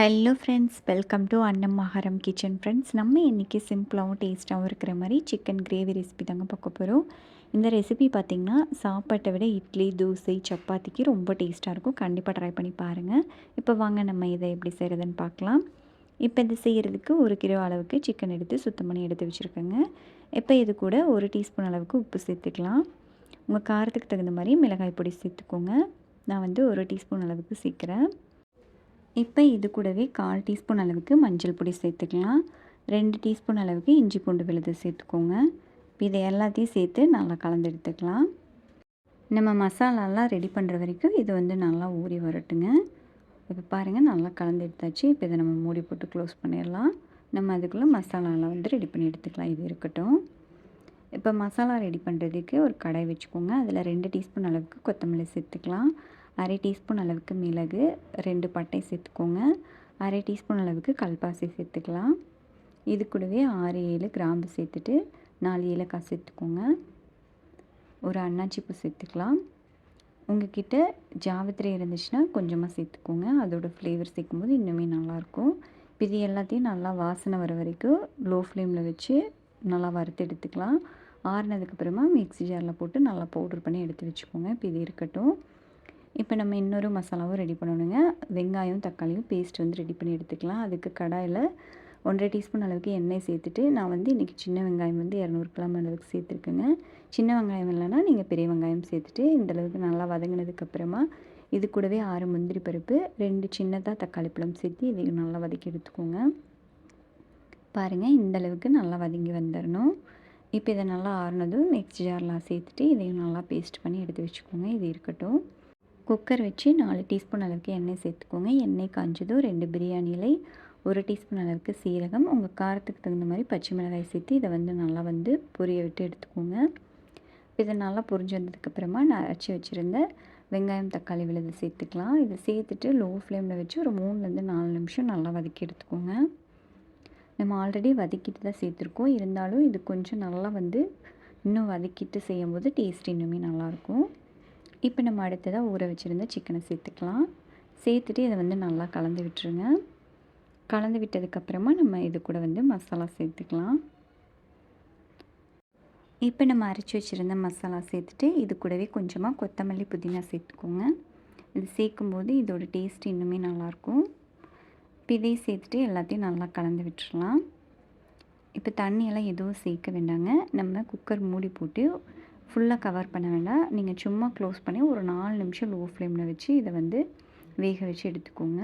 Hello friends welcome to அன்னம்மாஹரம் kitchen friends நம்ம இன்றைக்கி சிம்பிளாகவும் டேஸ்ட்டாகவும் இருக்கிற மாதிரி சிக்கன் கிரேவி ரெசிபி தாங்க பார்க்க போகிறோம் இந்த ரெசிபி பார்த்திங்கன்னா சாப்பாட்டை விட இட்லி தோசை சப்பாத்திக்கு ரொம்ப டேஸ்ட்டாக இருக்கும். கண்டிப்பாக ட்ரை பண்ணி பாருங்கள் இப்போ வாங்க நம்ம இதை எப்படி செய்கிறதுன்னு பார்க்கலாம். இப்போ இது செய்கிறதுக்கு ஒரு கிலோ அளவுக்கு சிக்கன் எடுத்து சுத்தம் பண்ணி எடுத்து வச்சுருக்கேங்க. இப்போ இது கூட ஒரு டீஸ்பூன் அளவுக்கு உப்பு சேர்த்துக்கலாம். உங்கள் காரத்துக்கு தகுந்த மாதிரி மிளகாய் பொடி சேர்த்துக்கோங்க. நான் வந்து ஒரு டீஸ்பூன் அளவுக்கு சேர்க்குறேன். இப்போ இது கூடவே கால் டீஸ்பூன் அளவுக்கு மஞ்சள் பொடி சேர்த்துக்கலாம். ரெண்டு டீஸ்பூன் அளவுக்கு இஞ்சி பூண்டு விழுது சேர்த்துக்கோங்க. இதை எல்லாத்தையும் சேர்த்து நல்லா கலந்து எடுத்துக்கலாம். நம்ம மசாலாலாம் ரெடி பண்ணுற வரைக்கும் இது வந்து நல்லா ஊறி வரட்டுங்க. இப்போ பாருங்கள் நல்லா கலந்து எடுத்தாச்சு. இப்போ இதை நம்ம மூடி போட்டு க்ளோஸ் பண்ணிடலாம். நம்ம அதுக்குள்ளே மசாலாலாம் வந்து ரெடி பண்ணி எடுத்துக்கலாம். இது இருக்கட்டும். இப்போ மசாலா ரெடி பண்ணுறதுக்கு ஒரு கடாய் வச்சுக்கோங்க. அதில் ரெண்டு டீஸ்பூன் அளவுக்கு கொத்தமல்லி சேர்த்துக்கலாம். அரை டீஸ்பூன் அளவுக்கு மிளகு ரெண்டு பட்டை சேர்த்துக்கோங்க. அரை டீஸ்பூன் அளவுக்கு கல்பாசி சேர்த்துக்கலாம். இது கூடவே ஆறு ஏழு கிராம்பு சேர்த்துட்டு நாலு ஏலக்காய் சேர்த்துக்கோங்க. ஒரு அன்னாச்சி சேர்த்துக்கலாம். உங்ககிட்ட ஜாவத்திரை இருந்துச்சுன்னா கொஞ்சமாக சேர்த்துக்கோங்க. அதோடய ஃப்ளேவர் சேர்க்கும்போது இன்னுமே நல்லாயிருக்கும். இது எல்லாத்தையும் நல்லா வாசனை வர வரைக்கும் லோ ஃப்ளேமில் வச்சு நல்லா வறுத்து எடுத்துக்கலாம். ஆறுனதுக்கப்புறமா மிக்ஸி ஜாரில் போட்டு நல்லா பவுட்ரு பண்ணி எடுத்து வச்சுக்கோங்க. இப்போ இது இருக்கட்டும். இப்போ நம்ம இன்னொரு மசாலாவும் ரெடி பண்ணணுங்க. வெங்காயம் தக்காளியும் பேஸ்ட் வந்து ரெடி பண்ணி எடுத்துக்கலாம். அதுக்கு கடாயில் ஒன்றரை டீஸ்பூன் அளவுக்கு எண்ணெய் சேர்த்துட்டு நான் வந்து இன்றைக்கி சின்ன வெங்காயம் வந்து இரநூறு கிராம் அளவுக்கு சேர்த்துருக்கேங்க. சின்ன வெங்காயம் இல்லைன்னா நீங்கள் பெரிய வெங்காயம் சேர்த்துட்டு இந்தளவுக்கு நல்லா வதங்கினதுக்கப்புறமா இது கூடவே ஆறு முந்திரி பருப்பு ரெண்டு சின்னதாக தக்காளி பழம் சேர்த்து இதையும் நல்லா வதக்கி எடுத்துக்கோங்க. பாருங்கள் இந்தளவுக்கு நல்லா வதங்கி வந்துடணும் இப்போ இதை நல்லா ஆறுனதும் நெக்ஸ்ட் ஜாரில் சேர்த்துட்டு இதையும் நல்லா பேஸ்ட் பண்ணி எடுத்து வச்சுக்கோங்க. இது இருக்கட்டும். குக்கர் வச்சு நாலு டீஸ்பூன் அளவுக்கு எண்ணெய் சேர்த்துக்கோங்க. எண்ணெய் காஞ்சதும் ரெண்டு பிரியாணி இலை ஒரு டீஸ்பூன் அளவுக்கு சீரகம் உங்கள் காரத்துக்கு தகுந்த மாதிரி பச்சை மிளகாய் சேர்த்து இதை வந்து நல்லா வந்து பொரிய விட்டு எடுத்துக்கோங்க. இதை நல்லா பொரிஞ்சு வந்ததுக்கப்புறமா நான் அரைச்சி வச்சுருந்த வெங்காயம் தக்காளி விழுது சேர்த்துக்கலாம். இதை சேர்த்துட்டு லோ ஃப்ளேமில் வச்சு ஒரு மூணுலேருந்து நாலு நிமிஷம் நல்லா வதக்கி எடுத்துக்கோங்க. நம்ம ஆல்ரெடி வதக்கிட்டு தான் சேர்த்துருக்கோம். இருந்தாலும் இது கொஞ்சம் நல்லா வந்து இன்னும் வதக்கிட்டு செய்யும்போது டேஸ்ட் இன்னுமே நல்லாயிருக்கும் இப்போ நம்ம அடுத்ததாக ஊற வச்சுருந்த சிக்கனை சேர்த்துக்கலாம். சேர்த்துட்டு இதை வந்து நல்லா கலந்து விட்டுருங்க. கலந்து விட்டதுக்கப்புறமா நம்ம இது கூட வந்து மசாலா சேர்த்துக்கலாம். இப்போ நம்ம அரைச்சி வச்சுருந்த மசாலா சேர்த்துட்டு இது கூடவே கொஞ்சமாக கொத்தமல்லி புதினா சேர்த்துக்கோங்க. இது சேர்க்கும்போது இதோட டேஸ்ட் இன்னுமே நல்லாயிருக்கும். இப்போ இதையும் சேர்த்துட்டு எல்லாத்தையும் நல்லா கலந்து விட்டுடலாம் இப்போ தண்ணியெல்லாம் எதுவும் சேர்க்க வேண்டாங்க. நம்ம குக்கர் மூடி போட்டு ஃபுல்லாக கவர் பண்ண வேண்டாம். நீங்கள் சும்மா க்ளோஸ் பண்ணி ஒரு நாலு நிமிஷம் லோ ஃப்ளேமில் வச்சு இதை வந்து வேக வச்சு எடுத்துக்கோங்க.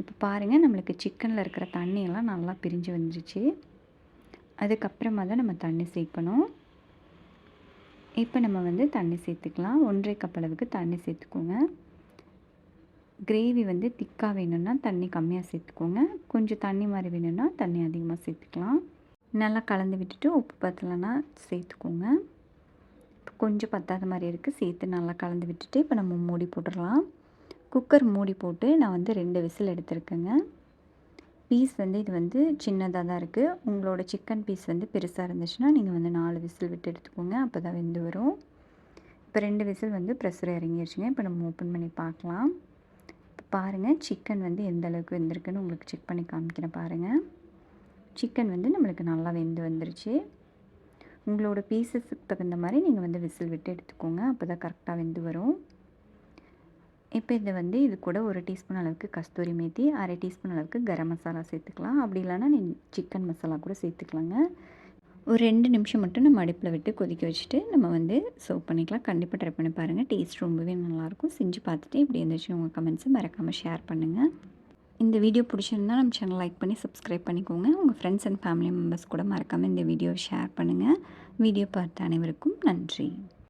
இப்போ பாருங்கள் நம்மளுக்கு சிக்கனில் இருக்கிற தண்ணியெல்லாம் நல்லா பிரிஞ்சு வந்துருச்சு. அதுக்கப்புறமா தான் நம்ம தண்ணி சேர்க்கணும். இப்போ நம்ம வந்து தண்ணி சேர்த்துக்கலாம். ஒன்றரை கப் அளவுக்கு தண்ணி சேர்த்துக்கோங்க. கிரேவி வந்து திக்காக வேணும்னா தண்ணி கம்மியாக சேர்த்துக்கோங்க. கொஞ்சம் தண்ணி மாதிரி வேணும்னா தண்ணி அதிகமாக சேர்த்துக்கலாம். நல்லா கலந்து விட்டுட்டு உப்பு பத்தலைன்னா சேர்த்துக்கோங்க. கொஞ்சம் பத்தாத மாதிரி இருக்குது சேர்த்து நல்லா கலந்து விட்டுட்டு இப்போ நம்ம மூடி போட்டுடலாம். குக்கர் மூடி போட்டு நான் வந்து ரெண்டு விசில் எடுத்திருக்கேங்க. பீஸ் வந்து இது வந்து சின்னதாக தான் இருக்குது உங்களோட சிக்கன் பீஸ் வந்து பெருசாக இருந்துச்சுன்னா நீங்கள் வந்து நாலு விசில் விட்டு எடுத்துக்கோங்க. அப்போ தான் வெந்து வரும். இப்போ ரெண்டு விசில் வந்து ப்ரெஷர் இறங்கிடுச்சுங்க இப்போ நம்ம ஓப்பன் பண்ணி பார்க்கலாம். இப்போ பாருங்கள் சிக்கன் வந்து எந்த அளவுக்கு வெந்திருக்குன்னு உங்களுக்கு செக் பண்ணி காமிக்கிறேன் பாருங்கள் சிக்கன் வந்து நம்மளுக்கு நல்லா வெந்து வந்துருச்சு. உங்களோட பீசஸுக்கு தகுந்த மாதிரி நீங்கள் வந்து விசில் விட்டு எடுத்துக்கோங்க. அப்போ தான் கரெக்டாக வெந்து வரும். இப்போ இதை வந்து இது கூட ஒரு டீஸ்பூன் அளவுக்கு கஸ்தூரி மேத்தி அரை டீஸ்பூன் அளவுக்கு கரம் மசாலா சேர்த்துக்கலாம். அப்படி இல்லைனா நீ சிக்கன் மசாலா கூட சேர்த்துக்கலாங்க. ஒரு ரெண்டு நிமிஷம் மட்டும் நம்ம அடுப்பில் விட்டு கொதிக்க வச்சுட்டு நம்ம வந்து சர்வ் பண்ணிக்கலாம். கண்டிப்பாக ட்ரை பண்ணி பாருங்கள் டேஸ்ட் ரொம்பவே நல்லாயிருக்கும். செஞ்சு பார்த்துட்டு இப்படி இருந்துச்சு உங்கள் கமெண்ட்ஸை மறக்காமல் ஷேர் பண்ணுங்கள் இந்த வீடியோ பிடிச்சிருந்தா நம்ம சேனல் லைக் பண்ணி சப்ஸ்கிரைப் பண்ணிக்கோங்க. உங்கள் ஃப்ரெண்ட்ஸ் அண்ட் ஃபேமிலி மெம்பர்ஸ் கூட மறக்காமல் இந்த வீடியோவை ஷேர் பண்ணுங்கள் வீடியோ பார்த்த அனைவருக்கும் நன்றி.